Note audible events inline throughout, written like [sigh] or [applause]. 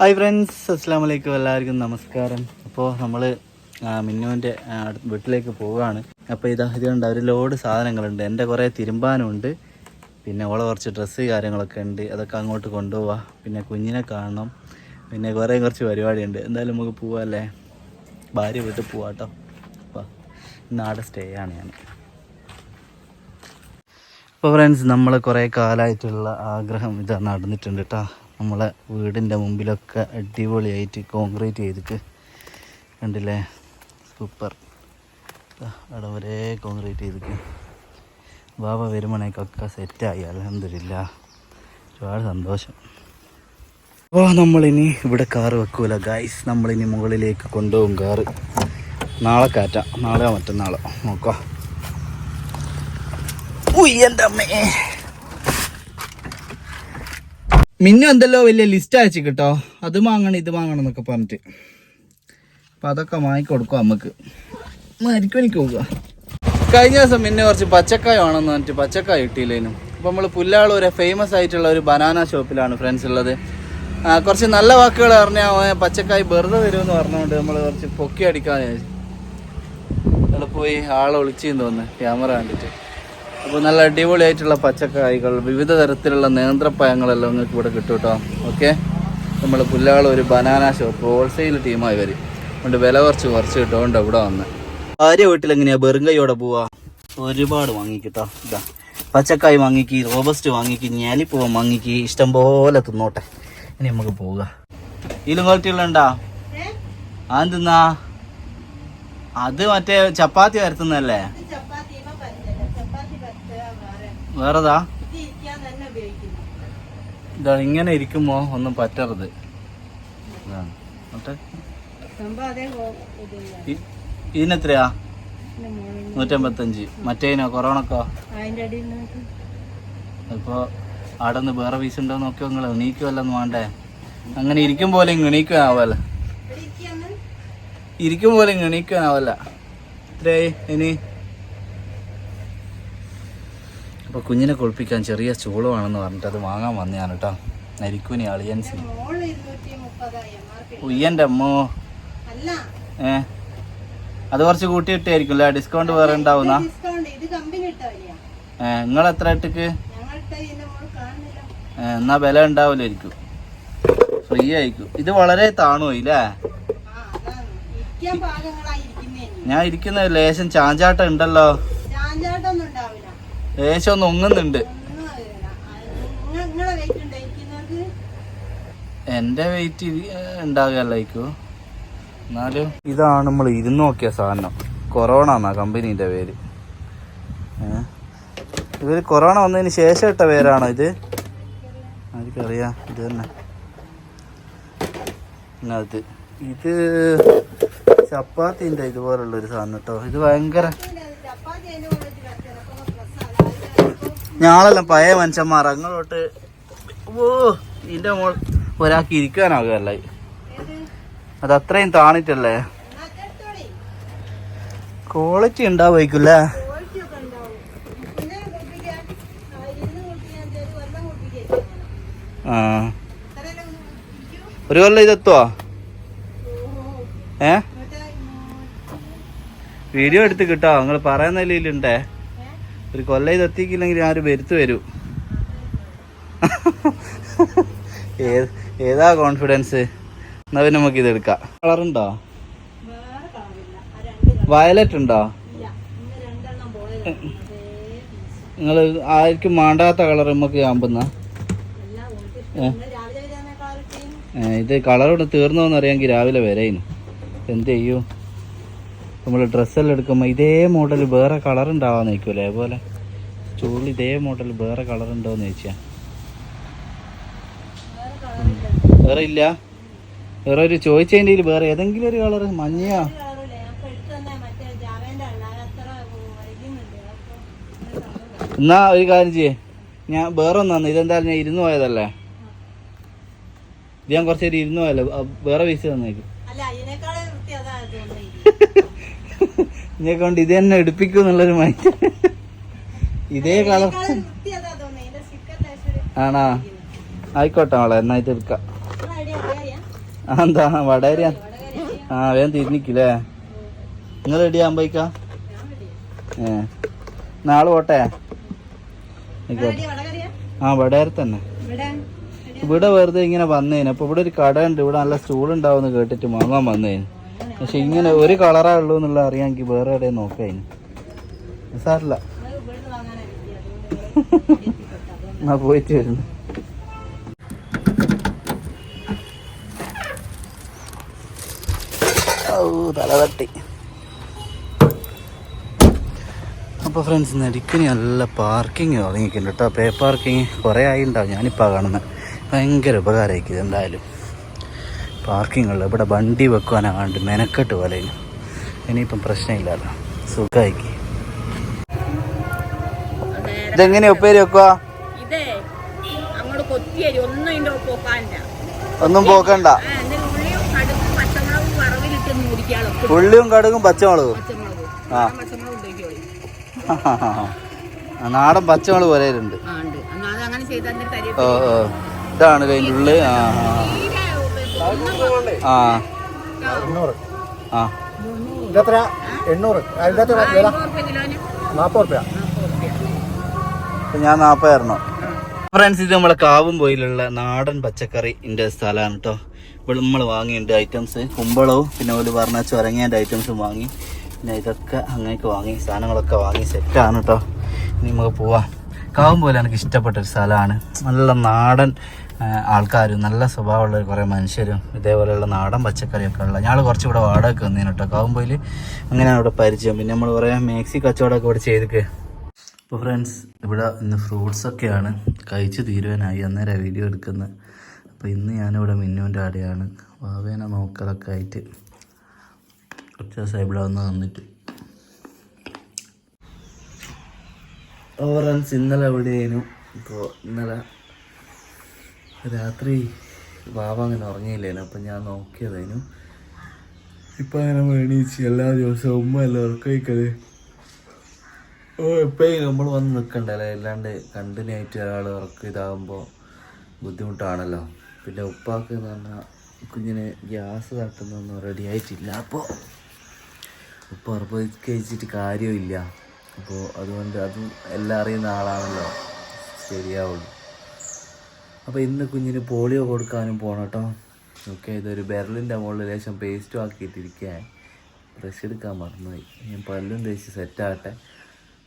Hi friends അസ്സാം വലൈക്കും എല്ലാവർക്കും നമസ്കാരം. അപ്പോൾ നമ്മൾ മിന്നുവിന്റെ വീട്ടിലേക്ക് പോവുകയാണ്. അപ്പോൾ ഇതാ ഇതുണ്ട് ഒരു ലോഡ് സാധനങ്ങളുണ്ട്. എന്റെ കുറേ തിരുമ്പാനുണ്ട്. പിന്നെ ഓളെ കുറച്ച് ഡ്രസ്സ് കാര്യങ്ങളൊക്കെ ഉണ്ട്. അതൊക്കെ അങ്ങോട്ട് കൊണ്ടുപോവാം. പിന്നെ കുഞ്ഞിനെ കാണണം. പിന്നെ കുറേ കുറച്ച് പരിപാടിയുണ്ട്. എന്തായാലും നമുക്ക് പോവാല്ലേ? ഭാര്യ വീട്ടിൽ പോവാട്ടോ അപ്പോൾ ഇന്ന് ആടെ സ്റ്റേ ആണ് ഞാൻ അപ്പോൾ ഫ്രണ്ട്സ് നമ്മൾ കുറേ കാലമായിട്ടുള്ള ആഗ്രഹം ഇതാ നടന്നിട്ടുണ്ട് കേട്ടോ നമ്മളെ വീടിന്റെ മുമ്പിലൊക്കെ അടിപൊളിയായിട്ട് കോൺക്രീറ്റ് ചെയ്തിട്ട് കണ്ടില്ലേ? സൂപ്പർ അവിടെ ഒരേ കോൺക്രീറ്റ് ചെയ്തിട്ട് ബാബ വരുമ്പോഴേക്കൊക്കെ സെറ്റായി അലഹമില്ല ഒരുപാട് സന്തോഷം. അപ്പോൾ നമ്മളിനി ഇവിടെ കാറ് വെക്കൂല. ഗൈസ് നമ്മളിനി മുകളിലേക്ക് കൊണ്ടുപോകും കാറ് നാളെ കാറ്റാം. നാളെയോ മറ്റന്നാളോ? നോക്കാം. ഉയ്യന്റെ അമ്മേ. മിന്നു എന്തല്ലോ വലിയ ലിസ്റ്റ് അയച്ചു കേട്ടോ. അത് വാങ്ങണം ഇത് വാങ്ങണം എന്നൊക്കെ പറഞ്ഞിട്ട്. അപ്പൊ അതൊക്കെ വാങ്ങിക്കൊടുക്കും നമുക്ക് മരിക്കും എനിക്ക് പോവുക കഴിഞ്ഞ ദിവസം പിന്നെ കുറച്ച് പച്ചക്കായ വേണമെന്ന് പറഞ്ഞിട്ട് പച്ചക്കായ കിട്ടിയില്ലേനും. അപ്പൊ നമ്മൾ പുല്ലാളൂരെ ഫേമസ് ആയിട്ടുള്ള ഒരു ബനാന ഷോപ്പിലാണ് ഫ്രണ്ട്സ് ഉള്ളത്. കുറച്ച് നല്ല വാക്കുകൾ പറഞ്ഞാൽ പച്ചക്കായ് വെറുതെ തരുമെന്ന് പറഞ്ഞുകൊണ്ട് നമ്മൾ കുറച്ച് പൊക്കി അടിക്കാൻ പോയി ആളെ ഒളിച്ചു തോന്നുന്നു ക്യാമറ കണ്ടിട്ട്. അപ്പോൾ നല്ല അടിപൊളിയായിട്ടുള്ള പച്ചക്കായ്കൾ വിവിധ തരത്തിലുള്ള നേന്ത്രപ്പഴങ്ങളെല്ലാം നിങ്ങൾക്ക് ഇവിടെ കിട്ടും കേട്ടോ. ഓക്കെ നമ്മൾ പുല്ലാള ഒരു ബനാന ഷോപ്പ് ഹോൾസെയിൽ ടീമായി വരും. അതുകൊണ്ട് വില കുറച്ച് കുറച്ച് കിട്ടുകൊണ്ട് ഇവിടെ വന്ന്. ഭാര്യ വീട്ടിൽ എങ്ങനെയാണ് ബെറുങ്കയോടെ പോവാ? ഒരുപാട് വാങ്ങിക്കിട്ടോ ഇതാ. പച്ചക്കായ് വാങ്ങിക്കി റോബസ്റ്റ് വാങ്ങിക്കി ഞാലിപ്പൂവൻ വാങ്ങിക്കി ഇഷ്ടം പോലെ തിന്നോട്ടെ. ഇനി നമുക്ക് പോവുക ഇതിലും ക്വാളിറ്റികളുണ്ടാ ആ തിന്നാ അത് മറ്റേ ചപ്പാത്തി വരത്തുന്നല്ലേ വേറെതാ? ഇതാ ഇങ്ങനെ ഇരിക്കുമ്പോ ഒന്നും പറ്റരുത്. ഇതാണ്. ഇതിനെത്രയാ? നൂറ്റമ്പത്തഞ്ച്. മറ്റേനോ കൊറോണക്കോ? ഇപ്പോ അവിടെ നിന്ന് വേറെ പീസ് ഉണ്ടോ നോക്കിയോ നിങ്ങൾ എണീക്കുമല്ലെന്ന് വേണ്ടേ? അങ്ങനെ ഇരിക്കും പോലെ എണീക്കാവല്ല ഇരിക്കും പോലെ എണീക്കാവല്ല ഇത്രയായി ഇത്രേ ഇനി അപ്പൊ കുഞ്ഞിനെ കുളിപ്പിക്കാൻ ചെറിയ ചൂളമാണെന്ന് പറഞ്ഞിട്ട് അത് വാങ്ങാൻ വന്നതാണ് കേട്ടോ. നരിക്കുനി അളിയൻസ് ഉയ്യന്റെ അമ്മോ. ഏ? അത് കുറച്ച് കൂട്ടി ഇട്ടായിരിക്കും അല്ലേ? ഡിസ്കൗണ്ട് വേറെ ഉണ്ടാവുന്ന? നിങ്ങൾ എത്ര ഇട്ടക്ക്? എന്നാ വില ഉണ്ടാവില്ലായിരിക്കും ഫ്രീ ആയിരിക്കും. ഇത് വളരെ താണുപോയില്ലേ ഞാൻ ഇരിക്കുന്ന ലേശം ചാഞ്ചാട്ടം ഉണ്ടല്ലോ. ലേശം ഒന്ന് ഒങ്ങുന്നുണ്ട് അറിയില്ല നിങ്ങളെ വെയിറ്റ് ഉണ്ടോ? ഇരിക്കുന്നത് എന്റെ വെയിറ്റ് ഉണ്ടാകുകയല്ലായിരിക്കും എന്നാലും ഇതാണ് നമ്മൾ ഇരുന്ന് നോക്കിയ സാധനം. കൊറോണ എന്നാ കമ്പനിന്റെ പേര്. ഇവർ ഇവർ കൊറോണ വന്നതിന് ശേഷം ഇട്ട പേരാണോ ഇത്? ആർക്കറിയാം ഇത് തന്നെ. അത് ഇത്? ചപ്പാത്തിന്റെ ഇതുപോലുള്ള ഒരു സാധനം കേട്ടോ ഇത് ഭയങ്കര ചപ്പാത്തി അതിന്റെ കൂടെ വെച്ച് ചിലപ്പോ പ്രശ്നമല്ല ഞാളെല്ലാം പഴയ മനുഷ്യന്മാർ അങ്ങോട്ട് ഓ ഇതിന്റെ മോൾ ഒരാൾക്ക് ഇരിക്കാനാകുമല്ലേ അത് അത്രയും താണിട്ടല്ലേ? ക്വാളിറ്റി ഉണ്ടാവുമായിരിക്കും ഒരു കൊല്ലം ഇതെത്തുവാ? ഏ? വീഡിയോ എടുത്ത് കിട്ടോ. നിങ്ങൾ പറയുന്ന നിലയിലുണ്ടേ. ഒരു കൊല്ലം ഇത് എത്തിക്കില്ലെങ്കിൽ ഒരു വരുത്ത് വരൂ. ഏത് ഏതാ കോൺഫിഡൻസ് എന്നാ പിന്നെ നമുക്ക് ഇതെടുക്കാം. കളറുണ്ടോ? വയലറ്റ് ഉണ്ടോ. നിങ്ങൾ ആർക്കും മാണ്ടാത്ത കളർ നമുക്ക് ആമ്പുന്ന വരാൻ കളർ ഇവിടെ ഇത് കളറോട് തീർന്നോന്ന് അറിയാമെങ്കിൽ രാവിലെ വരേനു എന്ത് ചെയ്യൂ? നമ്മൾ ഡ്രസ്സെല്ലാം എടുക്കുമ്പോൾ ഇതേ മോഡൽ വേറെ കളർ ഉണ്ടാവാൻ ചോദിക്കൂലേ അതുപോലെ ചൂടിൽ ഇതേ മോഡൽ വേറെ കളർ ഉണ്ടോന്ന് ചോദിച്ചാ. വേറെ ഇല്ല. വേറെ ഒരു ചോദിച്ചതിന്റെ വേറെ ഏതെങ്കിലും ഒരു കളർ മഞ്ഞയോ? എന്നാ ഒരു കാര്യം ചെയ്യേ. ഞാൻ വേറെ ഒന്നാന്ന്. ഇതെന്തായാലും ഞാൻ ഇരുന്ന് പോയതല്ലേ? ഇത് ഞാൻ കുറച്ചേരി ഇരുന്ന് പോയല്ലോ വേറെ പൈസ തന്നേക്കും [laughs] അല്ല അതിനേക്കാളെ വൃത്തി അതാ തോന്നുന്നത് ഇതിനെ കൊണ്ട് ഇത് തന്നെ എടുപ്പിക്കും എന്നുള്ളൊരു മൈൻഡ് ഇതേ കളർ. ആണോ? ആയിക്കോട്ടെ മോളെ എന്നായിട്ട് എടുക്കാം. ആ, എന്താ വടകര ആ വേഗം തിരിഞ്ഞിക്കില്ലേ നിങ്ങൾ റെഡി ആകുമ്പോയിക്ക ഏ. നാളെ പോട്ടെ? ആ വടകര തന്നെ. ഇവിടെ? വെറുതെ ഇങ്ങനെ വന്നേന്. അപ്പൊ ഇവിടെ ഒരു കട ഉണ്ട് ഇവിടെ നല്ല സ്റ്റൂൾ ഉണ്ടാവുമെന്ന് കേട്ടിട്ട് വാങ്ങാൻ വന്നേന്. പക്ഷെ ഇങ്ങനെ ഒരു കളറാ ഉള്ളൂ എന്നുള്ള അറിയാമെങ്കിൽ വേറെ എവിടെയും നോക്കാം സാറില്ല എന്നാ പോയിട്ട് വരുന്നു. ഔ അപ്പൊ തട്ടി. അപ്പോൾ ഫ്രണ്ട്സ് നടിക്ക് നല്ല പാർക്കിങ് തുടങ്ങിയിട്ടുണ്ട് കേട്ടോ. പേ പാർക്കിങ് കുറേ ആയി ഉണ്ടാവും ഞാനിപ്പോൾ കാണുന്നത് ഭയങ്കര ഉപകാരമായിരിക്കും എന്തായാലും പാർക്കിംഗ് ഉള്ള ഇവിടെ വണ്ടി വെക്കുവാനാണ്ട് മെനക്കെട്ട് പോലെ. ഇനിയിപ്പം പ്രശ്നമില്ലല്ലോ. സുഖമായിക്ക്. ഇതെങ്ങനെയാ ഉപ്പേരി വെക്കുക കൊത്തിയരി ഒന്നും പോക്കണ്ട. ഉള്ളിയും കടുകും പച്ചമുളകും ആ. നാടൻ പച്ചമുളക് പോലെ ഉണ്ട്. ഇതാണ് അതിന്റെ ഉള്ളിൽ ആ ആ. ആ. ആ. ഇതെത്ര? എണ്ണൂറ്. അതിന്റെ വില? കിലോന്. നാൽപ്പത് റുപ്യ. അപ്പൊ ഞാൻ നാൽപ്പത് തരണം ഫ്രണ്ട്സ് ഇത് നമ്മളെ കാവും പോയിലുള്ള നാടൻ പച്ചക്കറിന്റെ സ്ഥലമാണ് കേട്ടോ ഇവിടെ നമ്മൾ വാങ്ങിയിട്ടുണ്ട് ഐറ്റംസ് കുമ്പളവും പിന്നെ ഒരു പറഞ്ഞ ചൊരങ്ങേന്റെ ഐറ്റംസും വാങ്ങി. പിന്നെ ഇതൊക്കെ അങ്ങനെയൊക്കെ വാങ്ങി സാധനങ്ങളൊക്കെ വാങ്ങി സെറ്റാണ് കേട്ടോ ഇനി നമുക്ക് പോവാം. കാവും പോലെ എനിക്ക് ഇഷ്ടപ്പെട്ട ഒരു സ്ഥലമാണ്. നല്ല നാടൻ ആൾക്കാരും നല്ല സ്വഭാവമുള്ള കുറേ മനുഷ്യരും ഇതേപോലെയുള്ള നാടൻ പച്ചക്കറിയൊക്കെ ഉള്ള. ഞങ്ങൾ കുറച്ച് ഇവിടെ വാടകയ്ക്ക് വന്നതിന് കേട്ടോ കാവുമ്പോയിൽ അങ്ങനെയാണ് ഇവിടെ പരിചയം. പിന്നെ നമ്മൾ കുറേ മേക്സി കച്ചവടമൊക്കെ ഇവിടെ ചെയ്തിട്ട്. അപ്പോൾ ഫ്രണ്ട്സ് ഇവിടെ ഇന്ന് ഫ്രൂട്ട്സൊക്കെയാണ് കഴിച്ച് തീരുവാനായി. അന്നേരം വീഡിയോ എടുക്കുന്നത് അപ്പോൾ ഇന്ന് ഞാനിവിടെ മിന്നുവിന്റെ ആടെയാണ് വാവേനെ നോക്കലൊക്കെ ആയിട്ട് കുറച്ച് ദിവസം ഇവിടെ വന്ന് വന്നിട്ട് അപ്പോൾ ഫ്രണ്ട്സ് ഇന്നലെ എവിടെയായിരുന്നു ഇപ്പോൾ ഇന്നലെ രാത്രി വാവ അങ്ങനെ ഉറങ്ങിയില്ലേനു അപ്പം ഞാൻ നോക്കിയതേനു. ഇപ്പം അങ്ങനെ മേണീച്ച് എല്ലാ ദിവസവും ഉമ്മ എല്ലാം ഉറക്കഴിക്കൽ ഓ എപ്പോഴും നമ്മൾ വന്ന് നിൽക്കണ്ടല്ലേ അല്ലാണ്ട് കണ്ടിന്യൂ ആയിട്ട് ഒരാൾ ഉറക്കം ഇതാകുമ്പോൾ ബുദ്ധിമുട്ടാണല്ലോ. പിന്നെ ഉപ്പാക്ക് എന്ന് പറഞ്ഞാൽ കുഞ്ഞിനെ ഗ്യാസ് തട്ടുന്നൊന്നും റെഡി ആയിട്ടില്ല. അപ്പോൾ ഉപ്പ ഉറപ്പ് കഴിച്ചിട്ട് കാര്യമില്ല. അപ്പോൾ അതുകൊണ്ട് അതും എല്ലാം അറിയുന്ന ആളാണല്ലോ. ശരിയാവുള്ളൂ. അപ്പോൾ ഇന്ന് കുഞ്ഞിന് പോളിയോ കൊടുക്കാനും പോകണം കേട്ടോ. ഓക്കെ ഇതൊരു ബെർലിന്റെ മുകളിൽ ലേശം പേസ്റ്റും ആക്കിയിട്ടിരിക്കുകയാണ് ബ്രഷ് എടുക്കാൻ മറന്നുപോയി. ഞാൻ പല്ലും തേച്ച് സെറ്റാകട്ടെ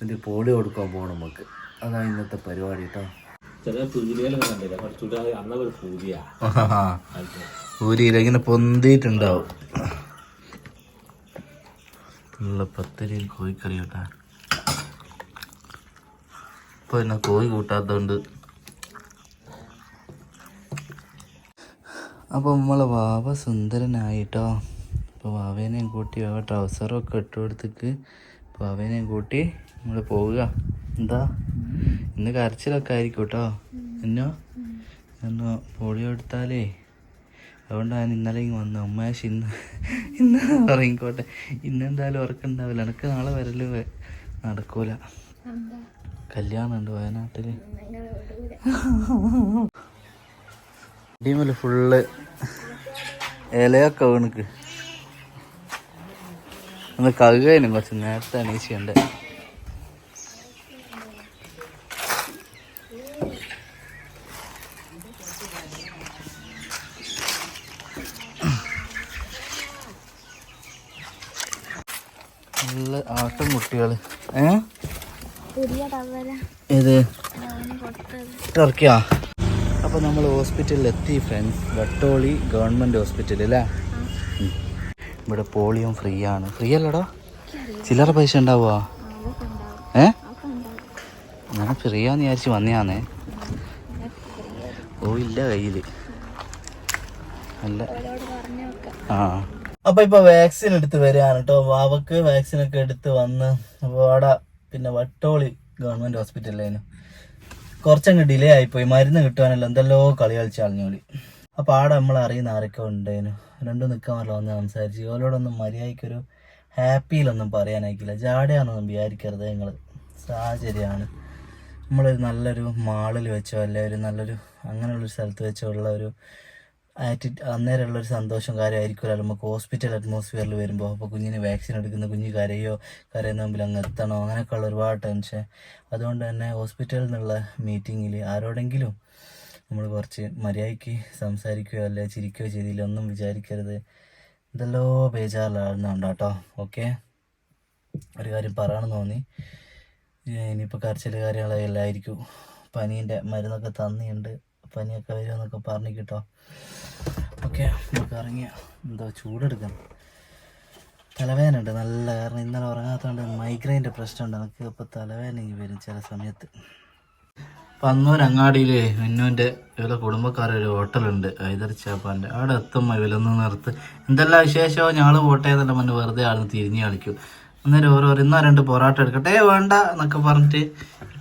എന്നിട്ട് പോളിയോ കൊടുക്കാൻ പോകണം നമുക്ക്. അതാണ് ഇന്നത്തെ പരിപാടി കേട്ടോ. [laughs] ഇങ്ങനെ പൊന്തിയിട്ടുണ്ടാവും. ഉള്ള പത്തരി കോഴിക്കറി കേട്ടാ. ഇപ്പൊ പിന്നെ കോഴി കൂട്ടാത്തോണ്ട്. അപ്പോൾ നമ്മളെ വാവ സുന്ദരനായിട്ടോ. അപ്പോൾ വാവേനെയും കൂട്ടി വാവ ട്രൗസറൊക്കെ ഇട്ട് കൊടുത്തിട്ട് അപ്പോൾ വാവേനെയും കൂട്ടി നമ്മൾ പോവുക. എന്താ? ഇന്ന് കരച്ചിലൊക്കെ ആയിരിക്കും കേട്ടോ. എന്നോ? എന്നോ പോളിയോ എടുത്താലേ അതുകൊണ്ടാണ് ഇന്നലെ ഇങ്ങ് വന്നത് ഉമ്മയാശ് ഇന്ന് ഇന്ന് ഉറങ്ങിക്കോട്ടെ ഇന്നെന്തായാലും ഉറക്കുണ്ടാവില്ല എനിക്ക് നാളെ വരൽ നടക്കൂല. കല്യാണം വയനാട്ടിൽ വയനാട്ടിൽ. [laughs] അടിമൽ ഫുള്ള് ഇലയൊക്കെ വീണക്ക്. ഒന്ന് കഴുകാനും കുറച്ച് നേരത്തെ അണീച്ചുണ്ട് നല്ല ആട്ടം കുട്ടികൾ. ഏ? ഏത്? ടർക്കിയാ? അപ്പോൾ നമ്മൾ ഹോസ്പിറ്റലിൽ എത്തി ഫ്രണ്ട്സ് വട്ടോളി ഗവൺമെന്റ് ഹോസ്പിറ്റൽ അല്ലേ ഇവിടെ പോളിയോ ഫ്രീ ആണ് ഫ്രീ അല്ലടാ ചില്ലറ പൈസ ഉണ്ടാവുക ഏ? ഞാൻ ഫ്രീ ആന്ന് വിചാരിച്ച് വന്നയാന്നേ. ഓ ഇല്ല കയ്യിൽ അല്ല. ആ. അപ്പൊ ഇപ്പൊ വാക്സിൻ എടുത്ത് വരികയാണ് കേട്ടോ. വാവക്ക് വാക്സിൻ ഒക്കെ എടുത്ത് വന്ന്. അപ്പോൾ അവിടെ പിന്നെ വട്ടോളി ഗവൺമെന്റ് ഹോസ്പിറ്റലിലായിരുന്നു. കുറച്ചങ്ങ് ഡിലേ ആയിപ്പോയി. മരുന്ന് കിട്ടുവാനല്ലോ എന്തെല്ലോ കളി കളിച്ച് കളഞ്ഞോളി. അപ്പൊ ആടെ നമ്മൾ അറിയുന്ന ആരൊക്കെ ഉണ്ടായിരുന്നു രണ്ടും നിൽക്കാൻ പറഞ്ഞ ഒന്ന് സംസാരിച്ച്. ഓലോടൊന്നും മര്യാദയ്ക്കൊരു ഹാപ്പിയിലൊന്നും പറയാനായിക്കില്ല. ജാടയാണെന്നൊന്നും വിചാരിക്കരുത് നിങ്ങൾ സാഹചര്യമാണ്. നമ്മളൊരു നല്ലൊരു മാളിൽ വെച്ചോ അല്ലെ ഒരു നല്ലൊരു അങ്ങനെയുള്ളൊരു സ്ഥലത്ത് വെച്ചോ ഉള്ള ഒരു അന്നേരമുള്ള ഒരു സന്തോഷം കാര്യമായിരിക്കുമല്ലോ. നമുക്ക് ഹോസ്പിറ്റൽ അറ്റ്മോസ്ഫിയറിൽ വരുമ്പോൾ അപ്പോൾ കുഞ്ഞിന് വാക്സിൻ എടുക്കുന്ന കുഞ്ഞ് കരയോ കരയുന്ന മുമ്പിൽ അങ്ങ് എത്തണോ? അങ്ങനെയൊക്കെ ഉള്ള ഒരുപാട് ടെൻഷൻ അതുകൊണ്ട് തന്നെ ഹോസ്പിറ്റലിൽ നിന്നുള്ള മീറ്റിങ്ങിൽ ആരോടെങ്കിലും നമ്മൾ കുറച്ച് മര്യാദയ്ക്ക് സംസാരിക്കുകയോ അല്ലെ ചിരിക്കുകയോ ചെയ്തില്ല ഒന്നും വിചാരിക്കരുത്. ഇതെല്ലോ ബേജാറിലാകുന്നുണ്ട് കേട്ടോ. ഓക്കെ ഒരു കാര്യം പറയണമെന്ന് തോന്നി. ഇനിയിപ്പോൾ കരച്ചിൽ കാര്യങ്ങളെല്ലാം ആയിരിക്കും പനീന്റെ മരുന്നൊക്കെ തന്നിയുണ്ട് പനിയൊക്കെ വരുമെന്നൊക്കെ പറഞ്ഞു കേട്ടോ. ഓക്കെ നമുക്ക് ഇറങ്ങിയ എന്തോ ചൂടെടുക്കണം തലവേദന ഉണ്ട് നല്ല കാരണം ഇന്നലെ ഉറങ്ങാത്തതുകൊണ്ട് മൈഗ്രെയിന്റെ പ്രശ്നമുണ്ട്. എനിക്ക് ഇപ്പോൾ തലവേദന വരും ചില സമയത്ത്. പന്നൂർ അങ്ങാടിയിൽ മിന്നുവിന്റെ ഇവരെ കുടുംബക്കാരുടെ ഒരു ഹോട്ടലുണ്ട് ഹൈദർ ചാപ്പാന്റെ. അവിടെ എത്തുമ്പോൾ ഇവലൊന്ന് നിർത്ത്. എന്തെല്ലാം വിശേഷമോ? ഞങ്ങൾ പോട്ടെ എന്നല്ല മുന്നേ വെറുതെ ആളെന്ന് തിരിഞ്ഞ് കളിക്കും. അന്നേരം ഓരോ ഇന്നോ രണ്ട് പൊറോട്ട എടുക്കട്ടെ "ഏയ് വേണ്ട എന്നൊക്കെ പറഞ്ഞിട്ട്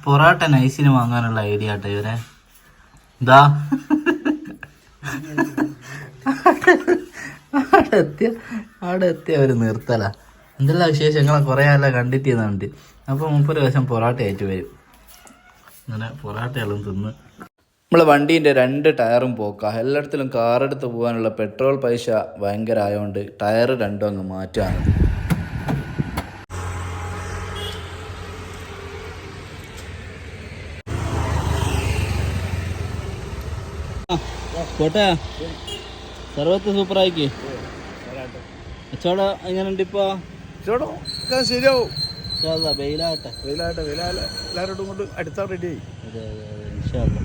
പൊറോട്ട നൈസിന് വാങ്ങാനുള്ള ഐഡിയ ആട്ടെ ഇവരെ. ഇതാ അവിടെ എത്തിയ ഒരു നിർത്തല. എന്തെല്ലാം വിശേഷങ്ങളെ കുറേ അല്ല കണ്ടിട്ട് കണ്ട്. അപ്പോൾ മുപ്പത് ദിവസം പൊറാട്ട ആയിട്ട് വരും. അങ്ങനെ പൊറാട്ടയെല്ലാം തിന്ന്. നമ്മളെ വണ്ടീന്റെ രണ്ട് ടയറും പോക്ക. എല്ലായിടത്തിലും കാറെടുത്ത് പോകാനുള്ള പെട്രോൾ പൈസ ഭയങ്കര ആയതുകൊണ്ട് ടയർ രണ്ടും അങ്ങ് മാറ്റാണ് കോട്ടെ സർവത്ത് സൂപ്പറായിക്ക്. കച്ചവടം എങ്ങനെയുണ്ട് ഇപ്പോ ചേട്ടോ ശരിയാവും വെയിലാല എല്ലാവരോടും കൊണ്ട് അടുത്ത റെഡി ആയി. അതെ അതെ അതെ. ഇൻഷാ അല്ലാ